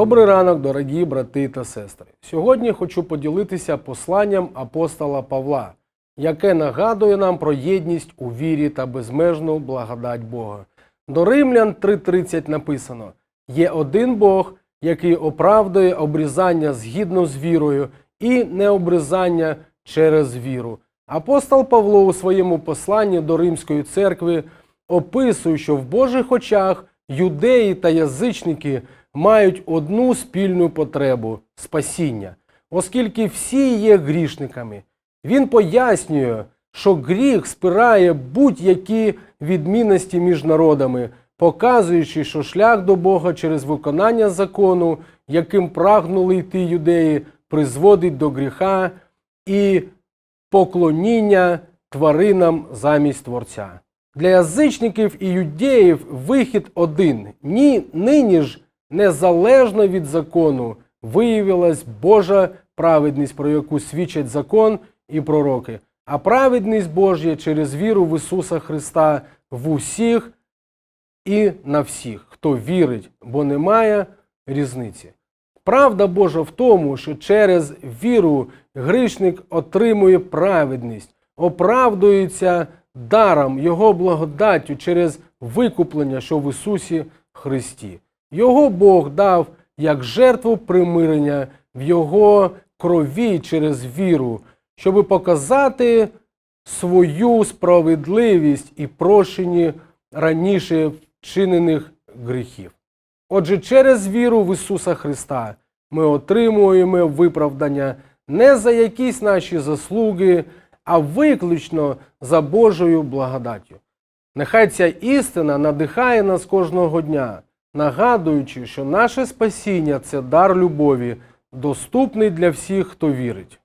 Добрий ранок, дорогі брати та сестри. Сьогодні хочу поділитися посланням апостола Павла, яке нагадує нам про єдність у вірі та безмежну благодать Бога. До Римлян 3:30 написано: є один Бог, який оправдує обрізання згідно з вірою і необрізання через віру. Апостол Павло у своєму посланні до Римської церкви описує, що в Божих очах юдеї та язичники мають одну спільну потребу спасіння, оскільки всі є грішниками. Він пояснює, що гріх спирає будь-які відмінності між народами, показуючи, що шлях до Бога через виконання закону, яким прагнули йти юдеї, призводить до гріха і поклоніння тваринам замість Творця. Для язичників і юдеїв вихід один. Ні, нині ж, незалежно від закону, виявилась Божа праведність, про яку свідчать закон і пророки, а праведність Божня через віру в Ісуса Христа в усіх і на всіх, хто вірить, бо немає різниці. Правда Божа в тому, що через віру грішник отримує праведність, оправдується даром Його благодаттю через викуплення, що в Ісусі Христі. Його Бог дав як жертву примирення в Його крові через віру, щоб показати свою справедливість і прощені раніше вчинених гріхів. Отже, через віру в Ісуса Христа ми отримуємо виправдання не за якісь наші заслуги, а виключно за Божою благодаттю. Нехай ця істина надихає нас кожного дня, нагадуючи, що наше спасіння це дар любові, доступний для всіх, хто вірить.